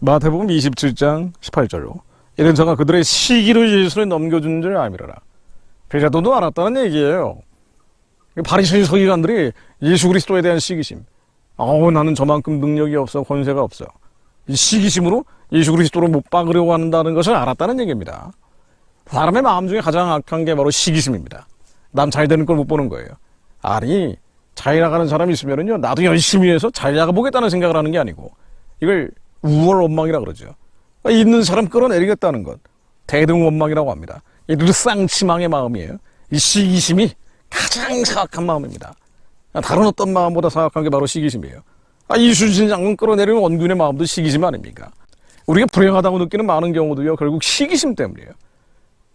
마태복음 27장 18절로 이런 자가 그들의 시기를 예수를 넘겨준 줄 알미러라. 베자도도 알았다는 얘기예요. 바리새인 서기관들이 예수 그리스도에 대한 시기심. 어우 나는 저만큼 능력이 없어 권세가 없어. 이 시기심으로 예수 그리스도를 못 박으려고 한다는 것을 알았다는 얘기입니다. 사람의 마음 중에 가장 악한 게 바로 시기심입니다. 남 잘 되는 걸 못 보는 거예요. 아니 잘 나가는 사람이 있으면은요 나도 열심히 해서 잘 나가 보겠다는 생각을 하는 게 아니고 이걸 우월 원망이라 그러죠. 있는 사람 끌어내리겠다는 것 대등 원망이라고 합니다. 이 르쌍치망의 마음이에요. 이 시기심이 가장 사악한 마음입니다. 다른 어떤 마음보다 사악한 게 바로 시기심이에요. 아, 이순신 장군 끌어내리는 원군의 마음도 시기심 아닙니까? 우리가 불행하다고 느끼는 많은 경우도요, 결국 시기심 때문이에요.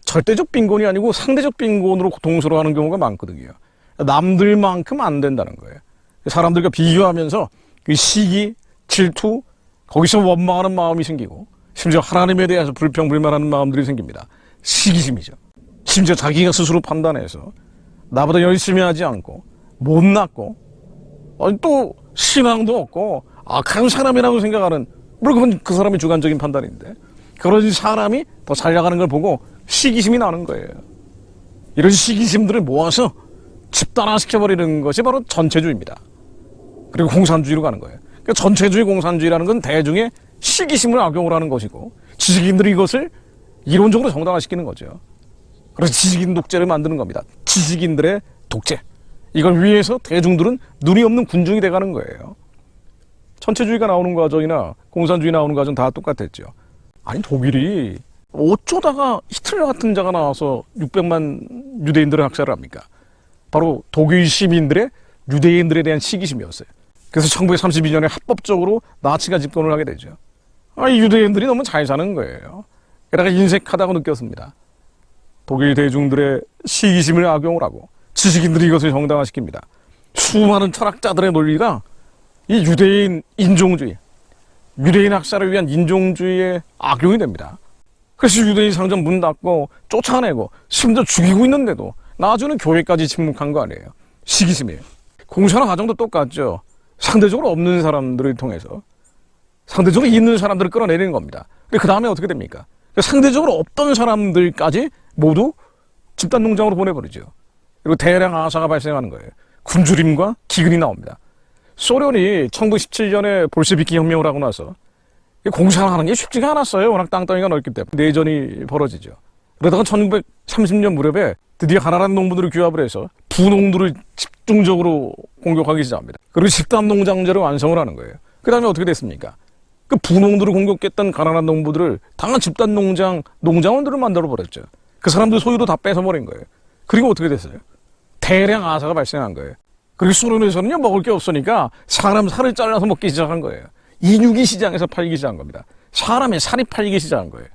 절대적 빈곤이 아니고 상대적 빈곤으로 고통스러워하는 경우가 많거든요. 남들만큼 안 된다는 거예요. 사람들과 비교하면서 그 시기, 질투, 거기서 원망하는 마음이 생기고, 심지어 하나님에 대해서 불평불만하는 마음들이 생깁니다. 시기심이죠. 심지어 자기가 스스로 판단해서 나보다 열심히 하지 않고 못났고 아니 또 신앙도 없고 악한 사람이라고 생각하는 물론 그 사람의 주관적인 판단인데 그런 사람이 더 잘 나가는 걸 보고 시기심이 나는 거예요. 이런 시기심들을 모아서 집단화시켜버리는 것이 바로 전체주의입니다. 그리고 공산주의로 가는 거예요. 그러니까 전체주의 공산주의라는 건 대중의 시기심을 악용을 하는 것이고 지식인들이 이것을 이론적으로 정당화시키는 거죠. 그래서 지식인 독재를 만드는 겁니다. 지식인들의 독재. 이걸 위해서 대중들은 눈이 없는 군중이 돼가는 거예요. 천체주의가 나오는 과정이나 공산주의 나오는 과정 다 똑같았죠. 아니 독일이 어쩌다가 히틀러 같은 자가 나와서 600만 유대인들을 학살을 합니까? 바로 독일 시민들의 유대인들에 대한 시기심이었어요. 그래서 1932년에 합법적으로 나치가 집권을 하게 되죠. 아, 이 유대인들이 너무 잘 사는 거예요. 게다가 인색하다고 느꼈습니다. 독일 대중들의 시기심을 악용을 하고 지식인들이 이것을 정당화시킵니다. 수많은 철학자들의 논리가 이 유대인 인종주의, 유대인 학살을 위한 인종주의의 악용이 됩니다. 그래서 유대인 상점 문 닫고 쫓아내고 심지어 죽이고 있는데도 나중에는 교회까지 침묵한 거 아니에요. 시기심이에요. 공산화 과정도 똑같죠. 상대적으로 없는 사람들을 통해서 상대적으로 있는 사람들을 끌어내리는 겁니다. 그 다음에 어떻게 됩니까? 상대적으로 없던 사람들까지 모두 집단 농장으로 보내버리죠. 그리고 대량 아사가 발생하는 거예요. 굶주림과 기근이 나옵니다. 소련이 1917년에 볼셰비키 혁명을 하고 나서 공산하는 게 쉽지가 않았어요. 워낙 땅덩이가 넓기 때문에 내전이 벌어지죠. 그러다가 1930년 무렵에 드디어 가난한 농부들을 규합을 해서 부농들을 집중적으로 공격하기 시작합니다. 그리고 집단 농장제를 완성을 하는 거예요. 그 다음에 어떻게 됐습니까? 그 부농들을 공격했던 가난한 농부들을 당한 집단 농장 농장원들을 만들어 버렸죠. 그 사람들 소유도 다 뺏어버린 거예요. 그리고 어떻게 됐어요? 대량 아사가 발생한 거예요. 그리고 소련에서는요 먹을 게 없으니까 사람 살을 잘라서 먹기 시작한 거예요. 인육이 시장에서 팔기 시작한 겁니다. 사람의 살이 팔리기 시작한 거예요.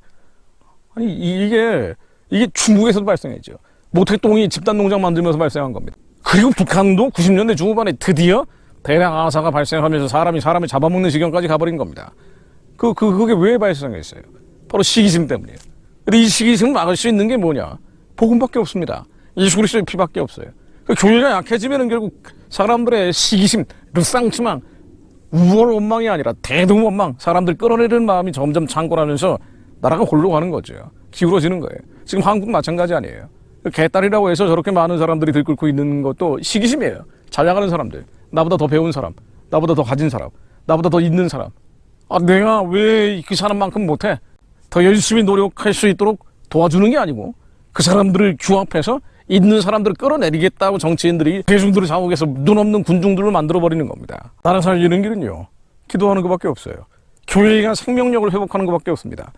아니 이게 이게 중국에서도 발생했죠. 모택동이 집단 농장 만들면서 발생한 겁니다. 그리고 북한도 90년대 중후반에 드디어 대량 아사가 발생하면서 사람이 사람을 잡아먹는 지경까지 가버린 겁니다. 그, 그, 그게 왜 발생했어요? 바로 시기심 때문이에요. 근데 이 시기심을 막을 수 있는 게 뭐냐? 복음밖에 없습니다. 예수 그리스도의 피밖에 없어요. 그 교회가 약해지면은 결국 사람들의 시기심, 르쌍치망, 우월 원망이 아니라 대등 원망, 사람들 끌어내리는 마음이 점점 창궐하면서 나라가 홀로 가는 거죠. 기울어지는 거예요. 지금 한국 마찬가지 아니에요. 개딸이라고 해서 저렇게 많은 사람들이 들끓고 있는 것도 시기심이에요. 잘 나가는 사람들, 나보다 더 배운 사람, 나보다 더 가진 사람, 나보다 더 있는 사람. 아, 내가 왜 그 사람만큼 못해? 더 열심히 노력할 수 있도록 도와주는 게 아니고 그 사람들을 규합해서 있는 사람들을 끌어내리겠다고 정치인들이 대중들을 자국에서 눈 없는 군중들을 만들어버리는 겁니다. 나라 살리는 길은요. 기도하는 것밖에 없어요. 교회가 생명력을 회복하는 것밖에 없습니다.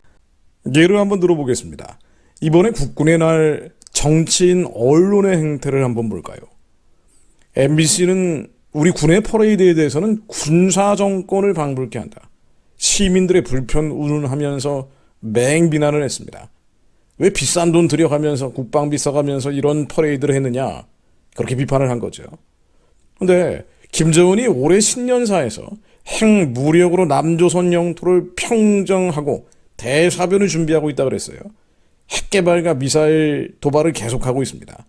예를 한번 들어보겠습니다. 이번에 국군의 날 정치인 언론의 행태를 한번 볼까요? MBC는 우리 군의 퍼레이드에 대해서는 군사 정권을 방불케 한다. 시민들의 불편 운운하면서 맹비난을 했습니다. 왜 비싼 돈 들여가면서 국방비 써가면서 이런 퍼레이드를 했느냐 그렇게 비판을 한 거죠. 근데 김정은이 올해 신년사에서 핵무력으로 남조선 영토를 평정하고 대사변을 준비하고 있다 그랬어요. 핵 개발과 미사일 도발을 계속하고 있습니다.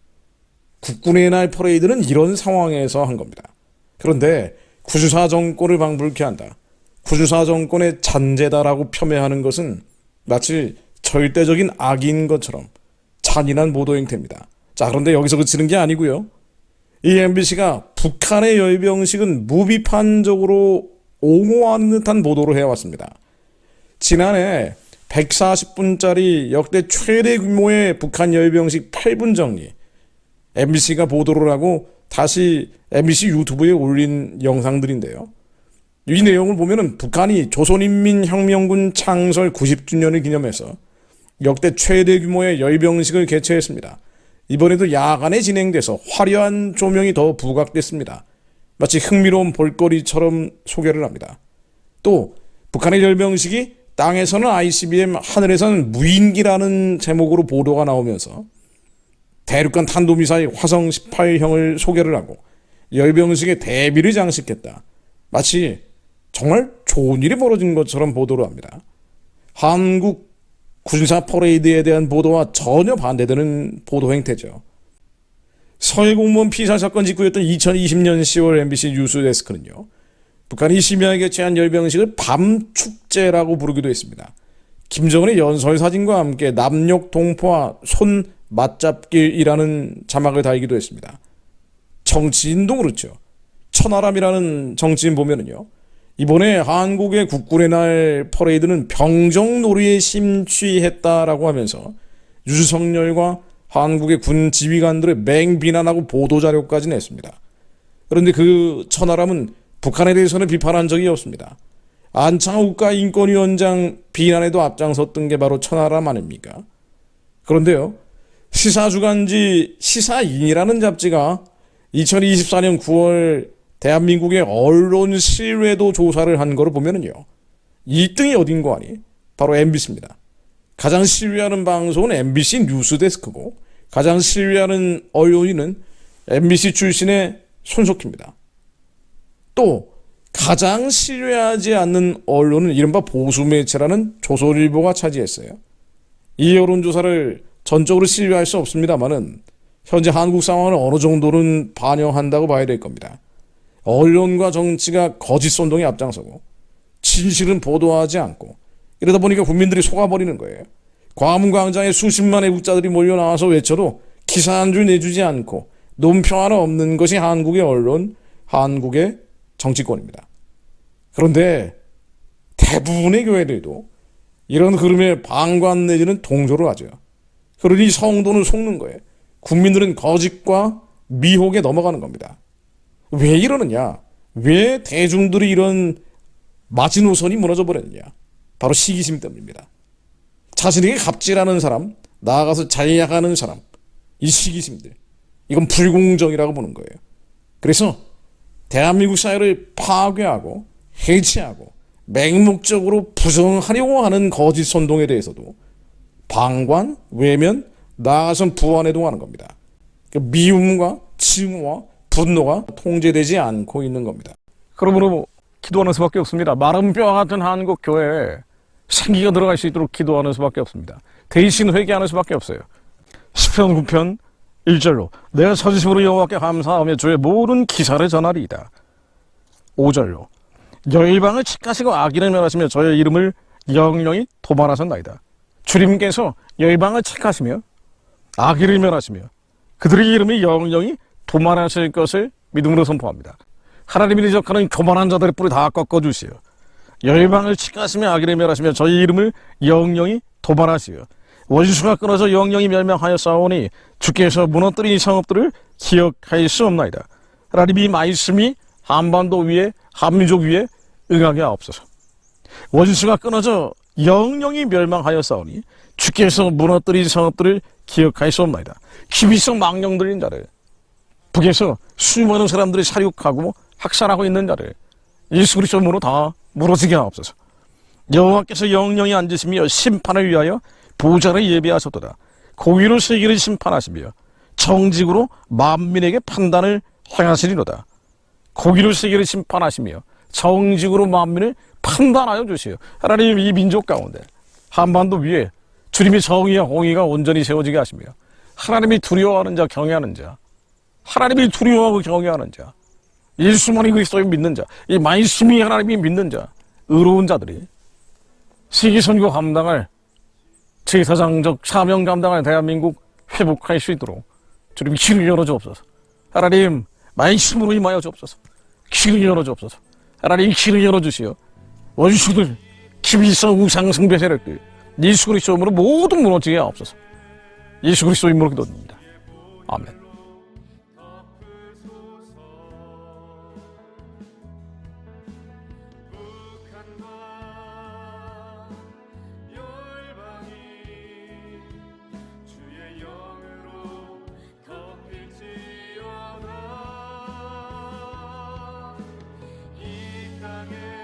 국군의 날 퍼레이드는 이런 상황에서 한 겁니다. 그런데 군사 정권을 방불케 한다. 군사 정권의 잔재다라고 폄훼하는 것은 마치 절대적인 악인 것처럼 잔인한 보도 행태입니다. 자, 그런데 여기서 그치는 게 아니고요. 이 MBC가 북한의 열병식은 무비판적으로 옹호하는 듯한 보도를 해왔습니다. 지난해 140분짜리 역대 최대 규모의 북한 열병식 8분 정리 MBC가 보도를 하고 다시 MBC 유튜브에 올린 영상들인데요. 이 내용을 보면은 북한이 조선인민혁명군 창설 90주년을 기념해서 역대 최대 규모의 열병식을 개최했습니다. 이번에도 야간에 진행돼서 화려한 조명이 더 부각됐습니다. 마치 흥미로운 볼거리처럼 소개를 합니다. 또 북한의 열병식이 땅에서는 ICBM, 하늘에서는 무인기라는 제목으로 보도가 나오면서 대륙간 탄도미사일 화성 18형을 소개를 하고 열병식에 대비를 장식했다. 마치 정말 좋은 일이 벌어진 것처럼 보도를 합니다. 한국 군사 퍼레이드에 대한 보도와 전혀 반대되는 보도 행태죠. 서해 공무원 피살 사건 직후였던 2020년 10월 MBC 뉴스 데스크는요. 북한이 심야에 개최한 열병식을 밤축제라고 부르기도 했습니다. 김정은의 연설 사진과 함께 남녘 동포와 손 맞잡길이라는 자막을 달기도 했습니다. 정치인도 그렇죠. 천하람이라는 정치인 보면은요. 이번에 한국의 국군의 날 퍼레이드는 병정놀이에 심취했다라고 하면서 유석열과 한국의 군 지휘관들을 맹비난하고 보도자료까지 냈습니다. 그런데 그 천하람은 북한에 대해서는 비판한 적이 없습니다. 안창호 국가인권위원장 비난에도 앞장섰던 게 바로 천하람 아닙니까? 그런데요, 시사주간지 시사인이라는 잡지가 2024년 9월 대한민국의 언론 신뢰도 조사를 한 거를 보면은요, 1등이 어딘 거 아니? 바로 MBC입니다. 가장 신뢰하는 방송은 MBC 뉴스데스크고, 가장 신뢰하는 언론인은 MBC 출신의 손석희입니다. 또 가장 신뢰하지 않는 언론은 이른바 보수 매체라는 조선일보가 차지했어요. 이 여론조사를 전적으로 신뢰할 수 없습니다만은 현재 한국 상황을 어느 정도는 반영한다고 봐야 될 겁니다. 언론과 정치가 거짓 선동에 앞장서고 진실은 보도하지 않고 이러다 보니까 국민들이 속아버리는 거예요. 과문광장에 수십만의 국자들이 몰려 나와서 외쳐도 기사 한 줄 내주지 않고 논평 하나 없는 것이 한국의 언론, 한국의 정치권입니다. 그런데 대부분의 교회들도 이런 흐름에 방관 내지는 동조를 하죠. 그러니 성도는 속는 거예요. 국민들은 거짓과 미혹에 넘어가는 겁니다. 왜 이러느냐? 왜 대중들이 이런 마지노선이 무너져 버렸느냐? 바로 시기심 때문입니다. 자신에게 갑질하는 사람, 나아가서 자약하는 사람, 이 시기심들. 이건 불공정이라고 보는 거예요. 그래서 대한민국 사회를 파괴하고 해체하고 맹목적으로 부정하려고 하는 거짓 선동에 대해서도 방관, 외면, 나아가선 부안해동하는 겁니다. 그 미움과 징후와 분노가 통제되지 않고 있는 겁니다. 그러므로 기도하는 수밖에 없습니다. 마른 뼈 같은 한국 교회에 생기가 들어갈 수 있도록 기도하는 수밖에 없습니다. 대신 회개하는 수밖에 없어요. 10편 9편 1절로 내가 서지심으로 여호와께 감사하며 주의 모든 기사를 전하리이다. 5절로 열방을 칙하시고 악인을 멸하시며 저의 이름을 영영히 도말하셨나이다. 주님께서 열방을 칙하시며 악인을 멸하시며 그들의 이름이 영영히 도말하실 것을 믿음으로 선포합니다. 하나님이 대적하는 교만한 자들의 뿌리 다 꺾어주시어 열방을 칙하시며 악인을 멸하시며 저희 이름을 영영히 도발하시어 원수가 끊어져 영영히 멸망하여 싸우니 주께서 무너뜨린 성읍들을 기억할 수 없나이다. 하나님이 말씀이 한반도 위에 한민족 위에 응하게 하옵소서. 원수가 끊어져 영영히 멸망하여 싸우니 주께서 무너뜨린 수 없나이다. 기비성 망령들인 자를 북에서 수많은 사람들이 사륙하고 학살하고 있는 자를 예수 그리스도로 다 무너지게 하옵소서. 여호와께서 영영히 앉으시며 심판을 위하여 보좌를 예비하셨도다. 고의로 세계를 심판하시며 정직으로 만민에게 판단을 행하시리로다. 고의로 세계를 심판하시며 정직으로 만민을 판단하여 주시어 하나님 이 민족 가운데 한반도 위에 주님의 정의와 공의가 온전히 세워지게 하시며 하나님이 두려워하는 자 경외하는 자 하나님이 두려워하고 경외하는 자 예수만이 그리스도를 믿는 자, 이 말씀이 하나님이 믿는 자, 의로운 자들이 시기선거 감당할 제사장적 사명 감당할 대한민국 회복할 수 있도록 주님 길을 열어주옵소서. 하나님 말씀으로 임하여 주옵소서. 길을 열어주옵소서. 하나님 길을 열어주시어 원수들 기비서 우상 숭배 세력들 예수 그리스도 이름으로 모두 무너지게 하옵소서. 예수 그리스도 이름으로 기도드립니다. 아멘. again.